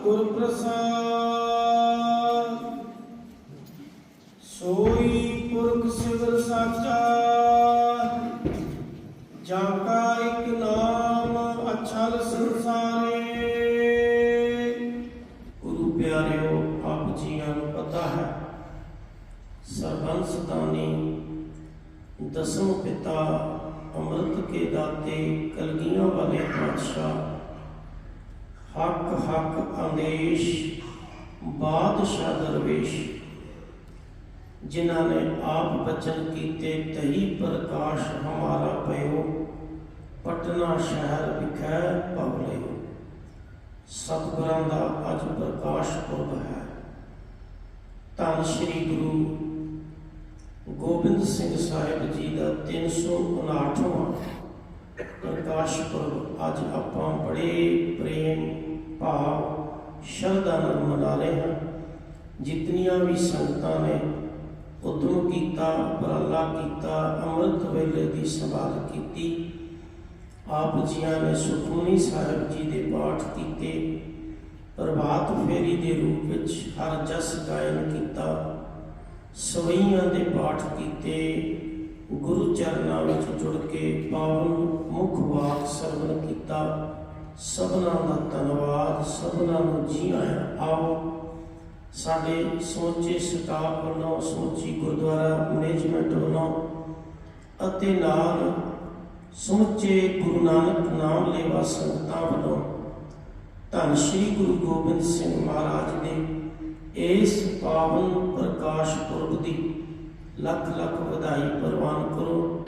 ਸਤਿਗੁਰ ਪ੍ਰਸਾਦ ਸੋਈ ਪੁਰਖ ਸਿਵਰ ਸਾਚਾ। ਜਾਂ ਕਾ ਇੱਕ ਨਾਮ, ਅਛਲ ਸੰਸਾਰੇ। ਗੁਰੂ ਪਿਆਰਿਓ, ਆਪ ਜੀਆਂ ਨੂੰ ਪਤਾ ਹੈ, ਸਰਬੰਸ ਦਾਨੀ ਦਸਮ ਪਿਤਾ, ਅੰਮ੍ਰਿਤ ਕੇ ਦਾਤੇ, ਕਲਗੀਆਂ ਵਾਲੇ ਪਾਤਸ਼ਾਹ ਹੱਕ ਹੱਕ ਆਦੇਸ਼ ਬਾਦਸ਼ਾਹ ਦਰਵੇਸ਼। ਜਿਨ੍ਹਾਂ ਨੇ ਆਪ ਬਚਨ ਕੀਤੇ, ਤਹੀ ਪ੍ਰਕਾਸ਼ ਹਮਾਰਾ ਪਇਓ, ਪਟਨਾ ਸ਼ਹਿਰ ਵਿਖੇ ਪਵਲੇ ਸਤਿਗੁਰਾਂ ਦਾ ਅੱਜ ਪ੍ਰਕਾਸ਼ ਪੁਰਬ ਹੈ। ਧੰਨ ਸ੍ਰੀ ਗੁਰੂ ਗੋਬਿੰਦ ਸਿੰਘ ਸਾਹਿਬ ਜੀ ਦਾ 359ਵਾਂ ਪ੍ਰਕਾਸ਼ ਪੁਰਬ ਅੱਜ ਆਪਾਂ ਬੜੇ ਪ੍ਰੇਮ ਭਾਵ ਸ਼ਰਧਾ ਨਾਲ ਮਨਾ ਰਹੇ ਹਾਂ। ਜਿਤਨੀਆਂ ਵੀ ਸੰਗਤਾਂ ਨੇ ਉਦਮ ਕੀਤਾ, ਉਪਰਾਲਾ ਕੀਤਾ, ਅੰਮ੍ਰਿਤ ਵੇਲੇ ਦੀ ਸੰਭਾਲ ਕੀਤੀ, ਆਪ ਜੀਆਂ ਨੇ ਸੁਖਮਨੀ ਸਾਹਿਬ ਜੀ ਦੇ ਪਾਠ ਕੀਤੇ, ਪ੍ਰਭਾਤ ਫੇਰੀ ਦੇ ਰੂਪ ਵਿੱਚ ਹਰ ਜਸ ਗਾਇਨ ਕੀਤਾ, ਸਵਈਆਂ ਦੇ ਪਾਠ ਕੀਤੇ ਗੁਰੂ ਚਰਨਾਂ ਵਿੱਚ ਜੁੜ ਕੇ ਪਾਵਨ ਮੁਖ ਵਾਕ ਸਰਵਨ ਕੀਤਾ। ਸਭਨਾਂ ਦਾ ਧੰਨਵਾਦ, ਸਭਨਾਂ ਨੂੰ ਜੀ ਆਇਆਂ। ਆਓ ਸਾਡੇ ਸਮੁੱਚੇ ਸਟਾਫ ਵੱਲੋਂ ਸਮੁੱਚੀ ਗੁਰਦੁਆਰਾ ਮੈਨੇਜਮੈਂਟ ਵੱਲੋਂ ਅਤੇ ਨਾਲ ਸਮੁੱਚੇ ਗੁਰੂ ਨਾਨਕ ਨਾਮ ਲੈਵਾ ਸੰਗਤਾਂ ਵੱਲੋਂ ਧੰਨ ਸ੍ਰੀ ਗੁਰੂ ਗੋਬਿੰਦ ਸਿੰਘ ਮਹਾਰਾਜ ਦੇ ਇਸ ਪਾਵਨ ਪ੍ਰਕਾਸ਼ ਪੁਰਬ ਦੀ ਲੱਖ ਲੱਖ ਵਧਾਈ ਪ੍ਰਵਾਨ ਕਰੋ।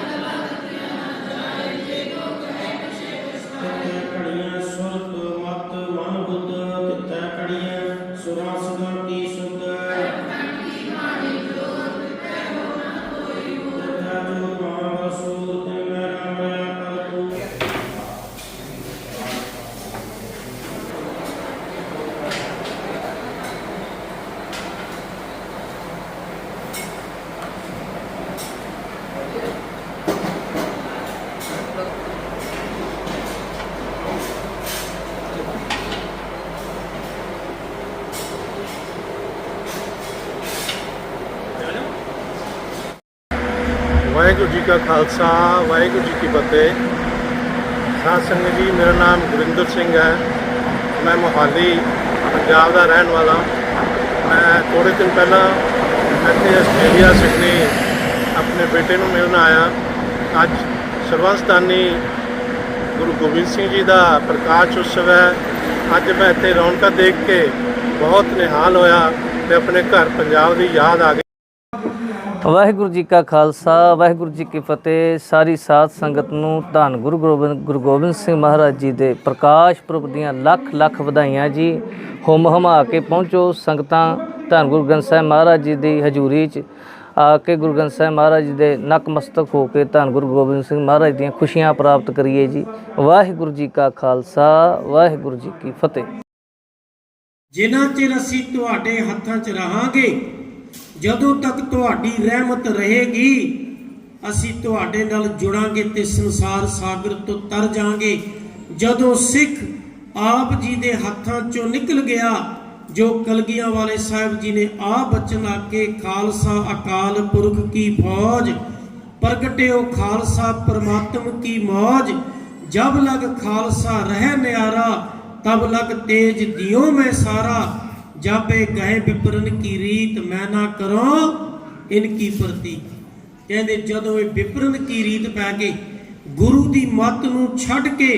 ਕਾ ਖਾਲਸਾ, ਵਾਹਿਗੁਰੂ ਜੀ ਕੀ ਫਤਿਹ। ਸਾਧ ਸੰਗਤ ਜੀ, ਮੇਰਾ ਨਾਮ ਗੁਰਿੰਦਰ ਸਿੰਘ ਹੈ। ਮੈਂ ਮੋਹਾਲੀ, ਪੰਜਾਬ ਦਾ ਰਹਿਣ ਵਾਲਾ। ਮੈਂ ਥੋੜੇ ਦਿਨ ਪਹਿਲਾਂ ਇੱਥੇ ਆਸਟ੍ਰੇਲੀਆ ਸਿਡਨੀ ਆਪਣੇ ਬੇਟੇ ਨੂੰ ਮਿਲਣ ਆਇਆ। ਅੱਜ ਸਰਵੰਸਦਾਨੀ ਗੁਰੂ ਗੋਬਿੰਦ ਸਿੰਘ ਜੀ ਦਾ ਪ੍ਰਕਾਸ਼ ਉਤਸਵ ਹੈ। ਅੱਜ ਮੈਂ ਇੱਥੇ ਰੌਣਕਾਂ ਦੇਖ ਕੇ ਬਹੁਤ ਨਿਹਾਲ ਹੋਇਆ ਤੇ ਆਪਣੇ ਘਰ ਪੰਜਾਬ ਦੀ ਯਾਦ ਆ ਗਈ। ਵਾਹਿਗੁਰੂ ਜੀ ਕਾ ਖਾਲਸਾ, ਵਾਹਿਗੁਰੂ ਜੀ ਕੀ ਫਤਿਹ। ਸਾਰੀ ਸਾਧ ਸੰਗਤ ਨੂੰ ਧੰਨ ਗੁਰੂ ਗੋਬਿੰਦ ਗੁਰੂ ਗੋਬਿੰਦ ਸਿੰਘ ਮਹਾਰਾਜ ਜੀ ਦੇ ਪ੍ਰਕਾਸ਼ ਪੁਰਬ ਦੀਆਂ ਲੱਖ ਲੱਖ ਵਧਾਈਆਂ ਜੀ। ਹੁਮ ਹਮਾ ਕੇ ਪਹੁੰਚੋ ਸੰਗਤਾਂ ਧੰਨ ਗੁਰੂ ਗ੍ਰੰਥ ਸਾਹਿਬ ਮਹਾਰਾਜ ਜੀ ਦੀ ਹਜ਼ੂਰੀ 'ਚ। ਆ ਕੇ ਗੁਰੂ ਗ੍ਰੰਥ ਸਾਹਿਬ ਮਹਾਰਾਜ ਜੀ ਦੇ ਨਕਮਸਤਕ ਹੋ ਕੇ ਧੰਨ ਗੁਰੂ ਗੋਬਿੰਦ ਸਿੰਘ ਮਹਾਰਾਜ ਦੀਆਂ ਖੁਸ਼ੀਆਂ ਪ੍ਰਾਪਤ ਕਰੀਏ ਜੀ। ਵਾਹਿਗੁਰੂ ਜੀ ਕਾ ਖਾਲਸਾ, ਵਾਹਿਗੁਰੂ ਜੀ ਕੀ ਫਤਿਹ। ਜਿਨ੍ਹਾਂ ਚਿਰ ਅਸੀਂ ਤੁਹਾਡੇ ਹੱਥਾਂ 'ਚ ਰਹਾਂਗੇ ਜਦੋਂ ਤੱਕ ਤੁਹਾਡੀ ਰਹਿਮਤ ਰਹੇਗੀ, ਅਸੀਂ ਤੁਹਾਡੇ ਨਾਲ ਜੁੜਾਂਗੇ ਤੇ ਸੰਸਾਰ ਸਾਗਰ ਤੋਂ ਤਰ ਜਾਾਂਗੇ। ਜਦੋਂ ਸਿੱਖ ਆਪ ਜੀ ਦੇ ਹੱਥਾਂ 'ਚੋਂ ਨਿਕਲ ਗਿਆ, ਜੋ ਕਲਗੀਆਂ ਵਾਲੇ ਸਾਹਿਬ ਜੀ ਨੇ ਆ ਬਚਨ ਆਕੇ ਖਾਲਸਾ ਅਕਾਲ ਪੁਰਖ ਕੀ ਫੌਜ, ਪ੍ਰਗਟਿਓ ਖਾਲਸਾ ਪਰਮਾਤਮ ਕੀ ਮੌਜ। ਜਬ ਲਗ ਖਾਲਸਾ ਰਹਿ ਨਿਆਰਾ, ਤਬ ਲਗ ਤੇਜ ਦਿਓ ਮੈਂ ਸਾਰਾ। ਜਾਬੇ ਗਏ ਵਿਪਰਨ ਕੀ ਰੀਤ, ਮੈਂ ਨਾ ਕਰੋ ਇਨ ਪ੍ਰਤੀ। ਕਹਿੰਦੇ ਜਦੋਂ ਇਹ ਵਿਪਰਨ ਕੀ ਰੀਤ ਪੈ ਗਏ ਗੁਰੂ ਦੀ ਮੱਤ ਨੂੰ ਛੱਡ ਕੇ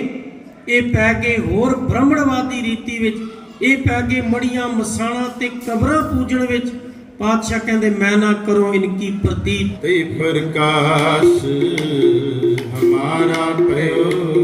ਇਹ ਪੈ ਗਏ ਹੋਰ ਬ੍ਰਾਹਮਣਵਾਦੀ ਰੀਤੀ ਵਿੱਚ, ਇਹ ਪੈ ਗਏ ਮੜੀਆਂ ਮਸਾਣਾ ਤੇ ਕਬਰਾਂ ਪੂਜਣ ਵਿੱਚ। ਪਾਤਸ਼ਾਹ ਕਹਿੰਦੇ, ਮੈਂ ਨਾ ਕਰੋ ਇਨਕੀ ਕੀ ਤੇ ਪ੍ਰਕਾਸ਼ ਹਮਾਰਾ ਪਇਓ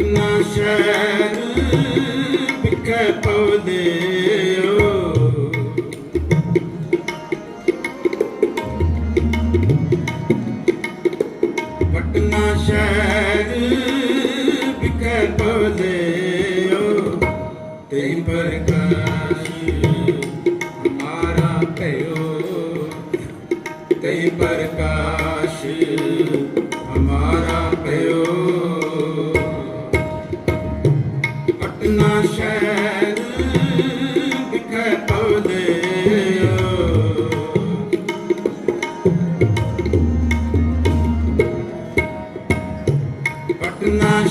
ਆਪਣਾ ਸ਼ਹਿਰ ਵਿਖੇ ਪਟਨਾ ਸ਼ਹਿਰ ਵਿਖੇ ਪਉਦੇਓ ਤੇ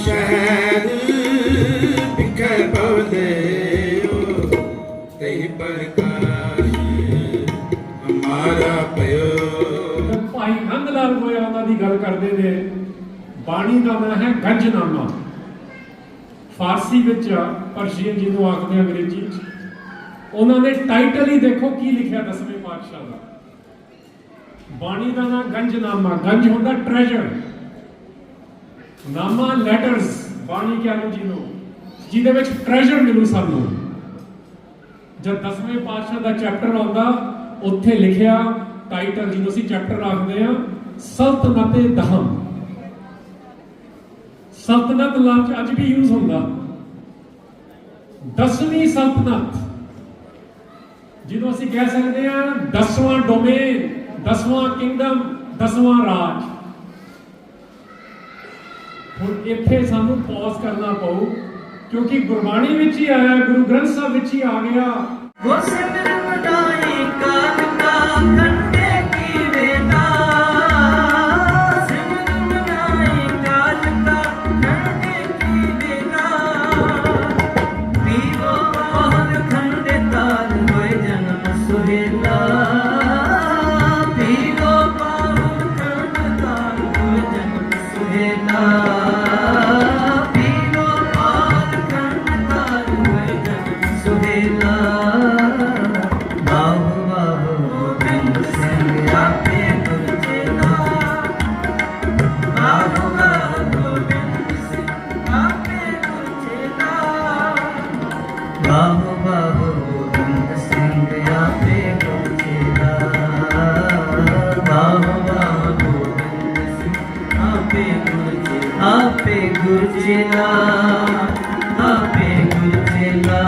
ਸ਼ਹਿਰ ਵਿਖੇ ਬੋਲਿਓ ਤੇ ਪ੍ਰਕਾਸ਼ ਹਮਾਰਾ ਭਇਓ ਭਾਈ ਨੰਦ ਲਾਲ ਗੋਇਆ ਉਹਨਾਂ ਦੀ ਗੱਲ ਕਰਦੇ ਨੇ। ਬਾਣੀ ਦਾ ਨਾਂ ਹੈ ਗੰਜਨਾਮਾ। ਫਾਰਸੀ ਵਿੱਚ ਪਰਸ਼ੀਅਨ ਜਿਹਨੂੰ ਆਖਦੇ ਆ ਅੰਗਰੇਜ਼ੀ ਉਹਨਾਂ ਨੇ ਟਾਈਟਲ ਹੀ ਦੇਖੋ ਕੀ ਲਿਖਿਆ ਦਸਵੇਂ ਪਾਤਸ਼ਾਹ ਦਾ। ਬਾਣੀ ਦਾ ਨਾਂ ਗੰਜਨਾਮਾ। ਗੰਜ ਹੁੰਦਾ ਟ੍ਰੈਜਰ ਨਾਮਾ ਲੈਟਰਸ, ਬਾਣੀ ਕਹਿ ਲਓ ਜਿਹਨੂੰ ਜਿਹਦੇ ਵਿੱਚ ਟ੍ਰੈਜਰ ਮਿਲੂ ਸਾਨੂੰ। ਜਦ ਦਸਵੇਂ ਪਾਤਸ਼ਾਹ ਦਾ ਚੈਪਟਰ ਆਉਂਦਾ, ਉੱਥੇ ਲਿਖਿਆ ਟਾਈਟਲ ਜਿਹਨੂੰ ਅਸੀਂ ਚੈਪਟਰ ਆਖਦੇ ਆ ਸਲਤਨਤੇ ਦਹਮ। ਸਲਤਨਤ ਲਫ਼ਜ਼ ਅੱਜ ਵੀ ਯੂਜ਼ ਹੁੰਦਾ। ਦਸਵੀਂ ਸਲਤਨਤ। ਜਿਹਨੂੰ ਅਸੀਂ ਕਹਿ ਸਕਦੇ ਆ ਦਸਵਾਂ ਡੋਮੇਨ ਦਸਵਾਂ ਕਿੰਗਡਮ ਦਸਵਾਂ ਰਾਜ। ਹੁਣ ਇੱਥੇ ਸਾਨੂੰ ਪੌਜ਼ ਕਰਨਾ ਪਊ, ਕਿਉਂਕਿ ਗੁਰਬਾਣੀ ਵਿੱਚ ਹੀ ਆਇਆ, ਗੁਰੂ ਗ੍ਰੰਥ ਸਾਹਿਬ ਵਿੱਚ ਹੀ ਆ ਗਿਆ। ਗੁਰਸਿਮਰਨ ਵਡਾਈ ਕਾਲ ਕਾ आपे गुरु चेला आपे गुरु चेला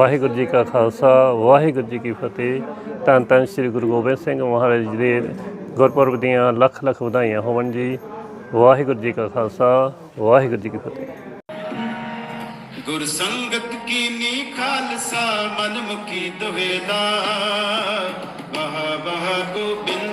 ਵਾਹਿਗੁਰੂ ਜੀ ਕਾ ਖਾਲਸਾ, ਵਾਹਿਗੁਰੂ ਜੀ ਕੀ ਫਤਿਹ। ਧੰਨ ਧੰਨ ਸ੍ਰੀ ਗੁਰੂ ਗੋਬਿੰਦ ਸਿੰਘ ਮਹਾਰਾਜ ਜੀ ਦੇ ਗੁਰਪੁਰਬ ਦੀਆਂ ਲੱਖ ਲੱਖ ਵਧਾਈਆਂ ਹੋਵਣ ਜੀ। ਵਾਹਿਗੁਰੂ ਜੀ ਕਾ ਖਾਲਸਾ, ਵਾਹਿਗੁਰੂ ਜੀ ਕੀ ਫਤਿਹ। ਗੁਰ ਸੰਗਤ ਕੀਨੀ ਖਾਲਸਾ ਮਨ ਮੁਖੀ ਦੁਵੇਲਾ ਵਾਹ ਵਾਹ ਗੋਬਿੰਦ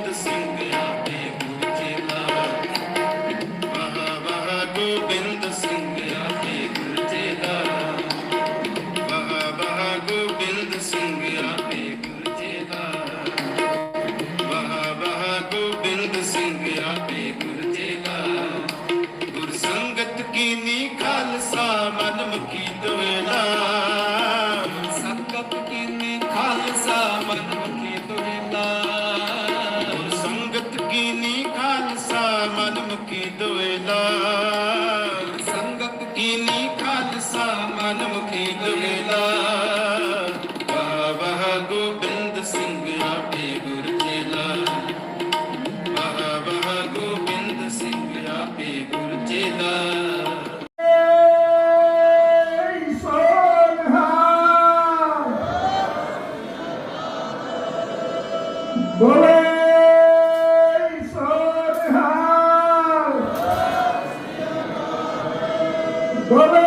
Brother!